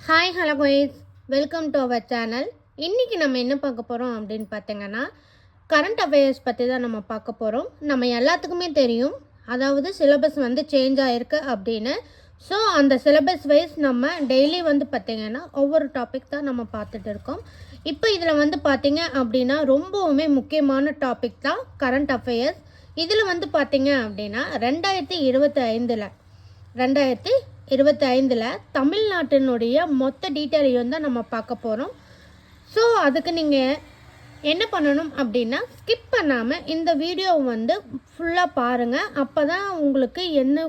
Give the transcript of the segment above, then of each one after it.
Hi hello boys welcome to our channel இன்றைக்கி நம்ம என்ன பார்க்க போகிறோம் அப்படின்னு பார்த்தீங்கன்னா கரண்ட் அஃபேர்ஸ் பற்றி தான் நம்ம பார்க்க போகிறோம் நம்ம எல்லாத்துக்குமே தெரியும். அதாவது சிலபஸ் வந்து சேஞ்ச் ஆகிருக்கு அப்படின்னு. ஸோ அந்த சிலபஸ் வைஸ் நம்ம டெய்லி வந்து பார்த்திங்கன்னா ஒவ்வொரு டாபிக் தான் நம்ம பார்த்துட்டு இருக்கோம். இப்போ இதில் வந்து பார்த்திங்க அப்படின்னா ரொம்பவுமே முக்கியமான டாபிக் தான் கரண்ட் அஃபேர்ஸ் இதில் வந்து பார்த்திங்க அப்படின்னா ரெண்டாயிரத்தி இருபத்தி ஐந்தில் ரெண்டாயிரத்தி இருபத்தைந்தில் தமிழ்நாட்டினுடைய மொத்த டீட்டெயிலையும் தான் நம்ம பார்க்க போகிறோம் ஸோ அதுக்கு நீங்கள் என்ன பண்ணணும் அப்படின்னா ஸ்கிப் பண்ணாமல் இந்த வீடியோ வந்து ஃபுல்லாக பாருங்கள் அப்போ தான் உங்களுக்கு என்ன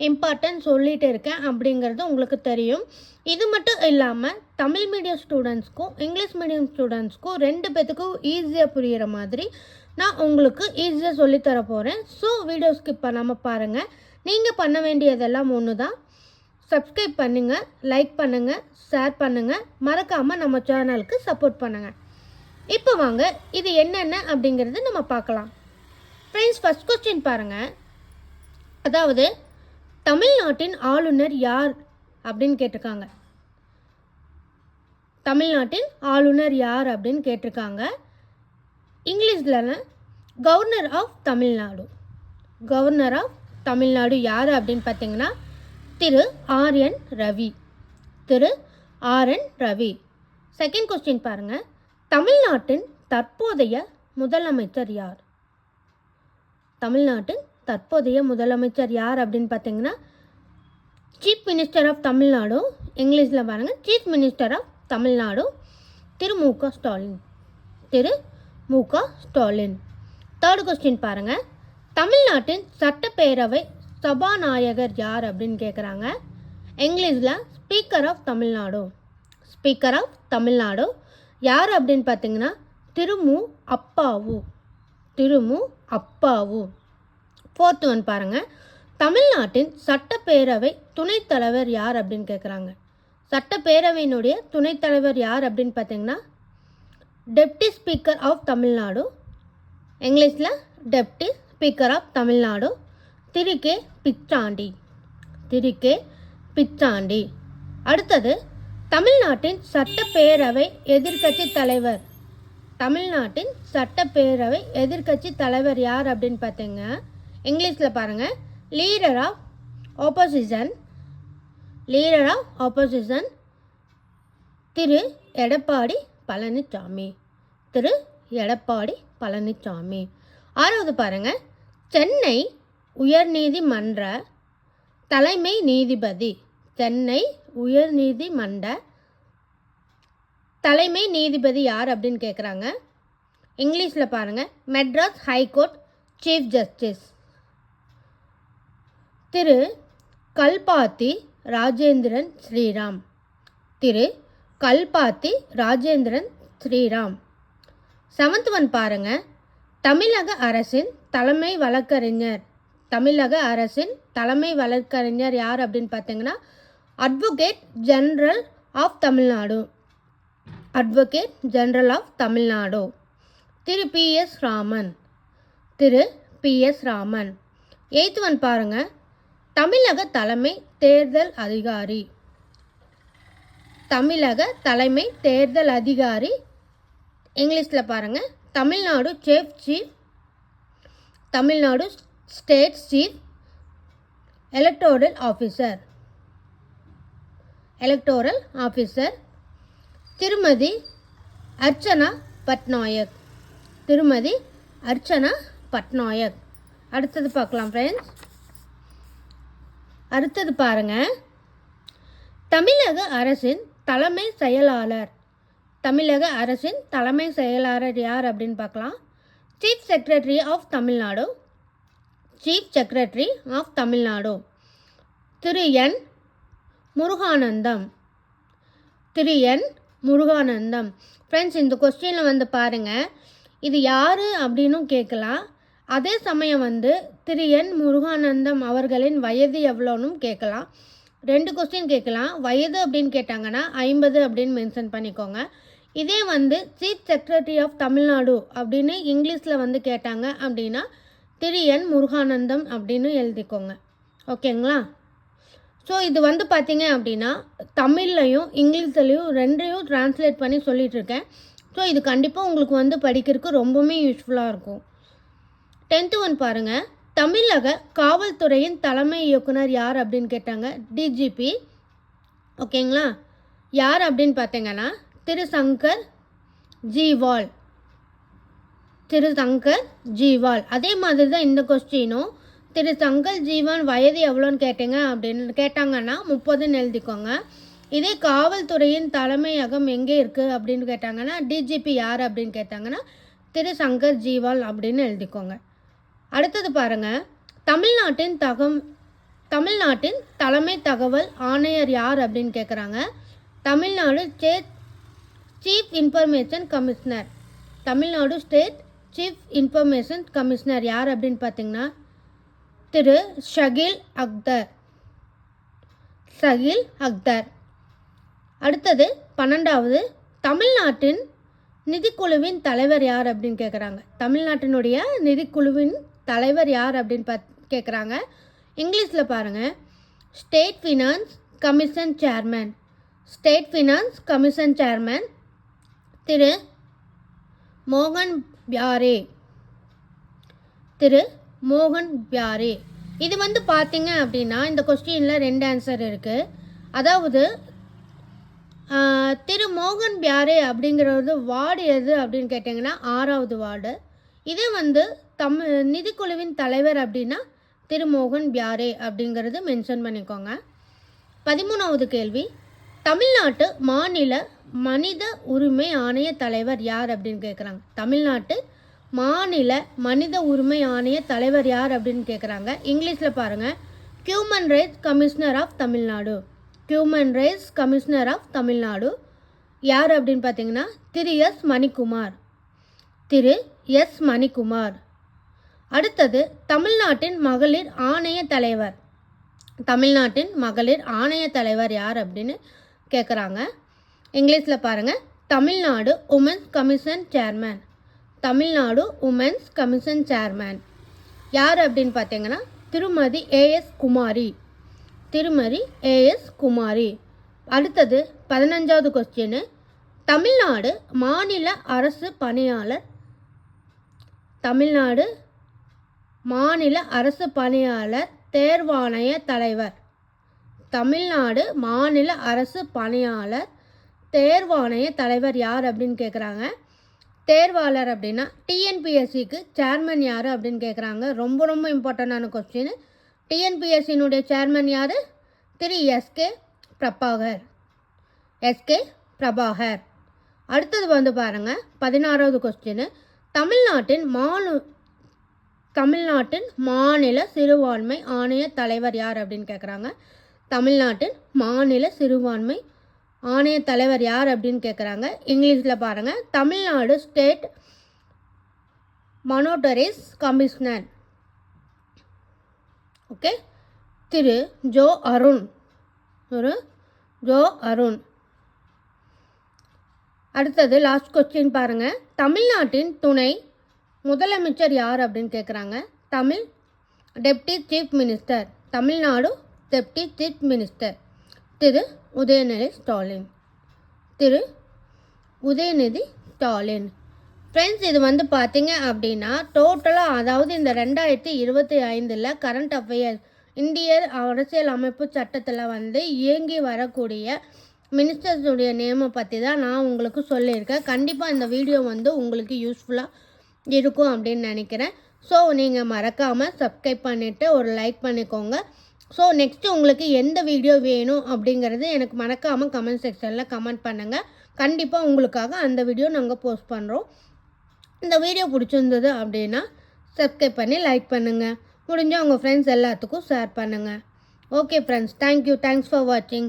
இம்பார்ட்டன்ட் சொல்லிகிட்டு இருக்கேன் அப்படிங்கிறது உங்களுக்கு தெரியும். இது மட்டும் இல்லாமல் தமிழ் மீடியம் ஸ்டூடெண்ட்ஸ்க்கும் இங்கிலீஷ் மீடியம் ஸ்டூடெண்ட்ஸ்க்கும் ரெண்டு பேத்துக்கும் ஈஸியாக புரிகிற மாதிரி நான் உங்களுக்கு ஈஸியாக சொல்லித்தர போகிறேன் ஸோ வீடியோ ஸ்கிப் பண்ணாமல் பாருங்கள் நீங்கள் பண்ண வேண்டியதெல்லாம் ஒன்று தான் சப்ஸ்கிரைப் பண்ணுங்கள் லைக் பண்ணுங்கள் ஷேர் பண்ணுங்கள் மறக்காமல் நம்ம சேனலுக்கு சப்போர்ட் பண்ணுங்கள் இப்போ வாங்க இது என்னென்ன அப்படிங்கிறது நம்ம பார்க்கலாம். ஃப்ரெண்ட்ஸ் ஃபஸ்ட் கொஸ்டின் பாருங்கள் அதாவது தமிழ்நாட்டின் ஆளுநர் யார் அப்படின்னு கேட்டிருக்காங்க. தமிழ்நாட்டின் ஆளுநர் யார் அப்படின்னு கேட்டிருக்காங்க. இங்கிலீஷில் governor of Tamil Nadu governor of Tamil Nadu யார் அப்படின்னு பார்த்தீங்கன்னா Thiru R N Ravi. Thiru R N Ravi. Second question பாருங்கள் தமிழ்நாட்டின் தற்போதைய முதலமைச்சர் யார்? தமிழ்நாட்டின் தற்போதைய முதலமைச்சர் யார் அப்படின்னு பார்த்தீங்கன்னா சீஃப் மினிஸ்டர் ஆஃப் தமிழ்நாடு. இங்கிலீஷில் பாருங்கள் chief minister of Tamil Nadu Thiru Mu Ka Stalin. Thiru Mu Ka Stalin. Third question பாருங்கள் தமிழ்நாட்டின் சட்டப்பேரவை சபாநாயகர் யார் அப்படின்னு கேட்குறாங்க இங்கிலீஷில் speaker of Tamil Nadu speaker of Tamil Nadu யார் அப்படின்னு பார்த்தீங்கன்னா திருமு அப்பாவு. திருமு அப்பாவு. ஃபோர்த் ஒன் பாருங்கள் தமிழ்நாட்டின் சட்டப்பேரவை துணைத் தலைவர் யார் அப்படின்னு கேட்குறாங்க சட்டப்பேரவையினுடைய துணைத் தலைவர் யார் அப்படின்னு பார்த்தீங்கன்னா டெப்டி ஸ்பீக்கர் ஆஃப் தமிழ்நாடு இங்கிலீஷில் deputy speaker of Tamil Nadu Thiru K Pichandi Thiru K Pichandi அடுத்தது தமிழ்நாட்டின் சட்டப்பேரவை எதிர்க்கட்சி தலைவர். தமிழ்நாட்டின் சட்டப்பேரவை எதிர்க்கட்சி தலைவர் யார் அப்படின்னு பார்த்தீங்க? இங்கிலீஷில் பாருங்கள் leader of opposition leader of opposition Thiru Edappadi Palaniswami Thiru Edappadi Palaniswami ஆறாவது பாருங்கள் சென்னை உயர்நீதிமன்ற தலைமை நீதிபதி. சென்னை உயர்நீதிமன்ற தலைமை நீதிபதி யார் அப்படின்னு கேட்குறாங்க இங்கிலீஷில் பாருங்கள் Madras high court chief justice. Thiru. Kalpathi Rajendran Sriram. Thiru. Kalpathi Rajendran Sriram. Seventh one பாருங்க. தமிழக அரசின் தலைமை வழக்கறிஞர் தமிழக அரசின் தலைமை வழக்கறிஞர் யார் அப்படின்னு பார்த்தீங்கன்னா advocate general of Tamil Nadu. Advocate general of Tamil Nadu. Thiru P S Raman. Thiru P S Raman. Eighth one பாருங்க. தமிழக தலைமை தேர்தல் அதிகாரி. தமிழக தலைமை தேர்தல் அதிகாரி. இங்கிலீஷில் பாருங்கள் Tamil Nadu chef chief Tamil Nadu state chief electoral officer electoral officer Thirumathi Archana Patnaik திருமதி அர்ச்சனா பட்நாயக் அடுத்தது பார்க்கலாம் ஃப்ரெண்ட்ஸ் அடுத்தது பாருங்கள் தமிழக அரசின் தலைமை செயலாளர். தமிழக அரசின் தலைமை செயலாளர் யார் அப்படின்னு பார்க்கலாம். Chief secretary of Tamil Nadu chief secretary of Tamil Nadu Thiru N Muruganandam Thiru N Muruganandam friends இந்த கொஸ்டினில் வந்து பாருங்கள் இது யார் அப்படின்னும் கேட்கலாம் அதே சமயம் வந்து திரு என் முருகானந்தம் அவர்களின் வயது எவ்வளோனும் கேட்கலாம் ரெண்டு கொஸ்டின் கேட்கலாம் வயது அப்படின்னு கேட்டாங்கன்னா ஐம்பது அப்படின்னு மென்ஷன் பண்ணிக்கோங்க. இதே வந்து சீஃப் செக்ரட்டரி ஆஃப் தமிழ்நாடு அப்படின்னு இங்கிலீஷில் வந்து கேட்டாங்க அப்படின்னா திரு என் முருகானந்தம் அப்படின்னு எழுதிக்கோங்க. ஓகேங்களா? ஸோ இது வந்து பார்த்தீங்க அப்படின்னா தமிழ்லையும் இங்கிலீஷ்லையும் ரெண்டையும் ட்ரான்ஸ்லேட் பண்ணி சொல்லிகிட்ருக்கேன் இருக்கேன் ஸோ இது கண்டிப்பாக உங்களுக்கு வந்து படிக்கிறதுக்கு ரொம்பவுமே யூஸ்ஃபுல்லாக இருக்கும். டென்த்து ஒன் பாருங்கள் தமிழக காவல்துறையின் தலைமை இயக்குனர் யார் அப்படின்னு கேட்டாங்க. டிஜிபி ஓகேங்களா? யார் அப்படின்னு பார்த்தீங்கன்னா திரு சங்கர் ஜிவால். திரு சங்கர் ஜீவால். அதே மாதிரி தான் இந்த கொஸ்டினும் திரு சங்கர் ஜீவான் வயது எவ்வளோன்னு கேட்டீங்க அப்படின்னு கேட்டாங்கன்னா முப்பதுன்னு எழுதிக்கோங்க. இதே காவல்துறையின் தலைமையகம் எங்கே இருக்குது அப்படின்னு கேட்டாங்கன்னா டிஜிபி யார் அப்படின்னு கேட்டாங்கன்னா திரு சங்கர் ஜீவால் அப்படின்னு எழுதிக்கோங்க. அடுத்தது பாருங்கள் தமிழ்நாட்டின் தகம் தமிழ்நாட்டின் தலைமை தகவல் ஆணையர் யார் அப்படின்னு கேட்குறாங்க Tamil Nadu state chief information commissioner. Tamil Nadu state chief information commissioner யார் அப்படின்னு பார்த்தீங்கன்னா திரு ஷகில் அக்தர். ஷகில் அக்தர். அடுத்தது பன்னெண்டாவது தமிழ்நாட்டின் நிதிக்குழுவின் தலைவர் யார் அப்படின்னு கேட்குறாங்க தமிழ்நாட்டினுடைய நிதிக்குழுவின் தலைவர் யார் அப்படின்னு பத் கேட்குறாங்க இங்கிலீஷில் பாருங்கள் state finance commission chairman state finance commission chairman Thiru மோகன் பியாரே. திரு மோகன் பியாரே. இது வந்து பார்த்தீங்க அப்படின்னா இந்த கொஸ்டினில் ரெண்டு ஆன்சர் இருக்குது அதாவது திரு மோகன் பியாரே அப்படிங்கிறது வார்டு எது அப்படின்னு கேட்டிங்கன்னா ஆறாவது வார்டு. இதே வந்து தமிழ் நிதிக்குழுவின் தலைவர் அப்படின்னா திரு மோகன் பியாரே அப்படிங்கிறது மென்ஷன் பண்ணிக்கோங்க. பதிமூணாவது கேள்வி. தமிழ்நாட்டு மாநில மனித உரிமை ஆணைய தலைவர் யார் அப்படின்னு கேட்குறாங்க தமிழ்நாட்டு மாநில மனித உரிமை ஆணைய தலைவர் யார் அப்படின்னு கேட்குறாங்க இங்கிலீஷில் பாருங்கள் human rights commissioner of Tamil Nadu human rights commissioner of Tamil Nadu யார் அப்படின்னு பார்த்தீங்கன்னா திரு எஸ் மணிக்குமார். திரு எஸ் மணிக்குமார். அடுத்தது தமிழ்நாட்டின் மகளிர் ஆணைய தலைவர். தமிழ்நாட்டின் மகளிர் ஆணைய தலைவர் யார் அப்படின்னு கேட்குறாங்க இங்கிலீஷில் பாருங்கள் Tamil Nadu women's commission chairman. Tamil Nadu women's commission chairman. யார் அப்படின்னு பார்த்தீங்கன்னா திருமதி ஏஎஸ் குமாரி. திருமதி ஏஎஸ் குமாரி. அடுத்தது பதினஞ்சாவது கொஸ்டின் தமிழ்நாடு மாநில அரசு பணியாளர். தமிழ்நாடு மாநில அரசு பணியாளர் தேர்வாணைய தலைவர். தமிழ்நாடு மாநில அரசு பணியாளர் தேர்வாணைய தலைவர் யார் அப்படின்னு கேட்குறாங்க தேர்வாளர் அப்படின்னா டிஎன்பிஎஸ்சிக்கு சேர்மன் யார் அப்படின்னு கேட்குறாங்க ரொம்ப ரொம்ப இம்பார்ட்டண்டான கொஸ்டின் டிஎன்பிஎஸ்சினுடைய சேர்மன் யார்? Thiru S K Prabhakar. S K Prabhakar. அடுத்தது வந்து பாருங்கள் பதினாறாவது கொஸ்டின் தமிழ்நாட்டின் மாநு தமிழ்நாட்டின் மாநில சிறுபான்மை ஆணைய தலைவர் யார் அப்படின்னு கேட்குறாங்க தமிழ்நாட்டின் மாநில சிறுபான்மை ஆணைய தலைவர் யார் அப்படின்னு கேட்குறாங்க இங்கிலீஷில் பாருங்கள் Tamil Nadu state minorities commissioner. Okay. Thiru Jo Arun. ஒரு ஜோ அருண். அடுத்தது லாஸ்ட் கொஸ்டின் பாருங்கள் தமிழ்நாட்டின் துணை முதலமைச்சர் யார் அப்படின்னு கேட்குறாங்க Tamil deputy chief minister Tamil Nadu deputy chief minister Thiru Udhayanidhi Stalin. Thiru. Udhayanidhi Stalin. Friends இது வந்து பார்த்தீங்க அப்படின்னா டோட்டலாக அதாவது இந்த ரெண்டாயிரத்தி இருபத்தி ஐந்தில் கரண்ட் அஃபேர்ஸ் இந்திய அரசியல் அமைப்பு சட்டத்தில் வந்து இயங்கி வரக்கூடிய மினிஸ்டர்ஸுடைய நேமை பற்றி தான் நான் உங்களுக்கு சொல்லியிருக்கேன். கண்டிப்பாக இந்த வீடியோ வந்து உங்களுக்கு யூஸ்ஃபுல்லாக இருக்கும் அப்படின்னு நினைக்கிறேன். ஸோ நீங்கள் மறக்காமல் சப்ஸ்கிரைப் பண்ணிவிட்டு ஒரு லைக் பண்ணிக்கோங்க. ஸோ நெக்ஸ்ட்டு உங்களுக்கு எந்த வீடியோ வேணும் அப்படிங்கிறது எனக்கு மறக்காமல் கமெண்ட் செக்ஷனில் கமெண்ட் பண்ணுங்கள் கண்டிப்பாக உங்களுக்காக அந்த வீடியோ நாங்கள் போஸ்ட் பண்ணுறோம் இந்த வீடியோ பிடிச்சிருந்தது அப்படின்னா சப்ஸ்கிரைப் பண்ணி லைக் பண்ணுங்கள் முடிஞ்சால் உங்கள் ஃப்ரெண்ட்ஸ் எல்லாத்துக்கும் ஷேர் பண்ணுங்கள் okay friends thank you thanks for வாட்சிங்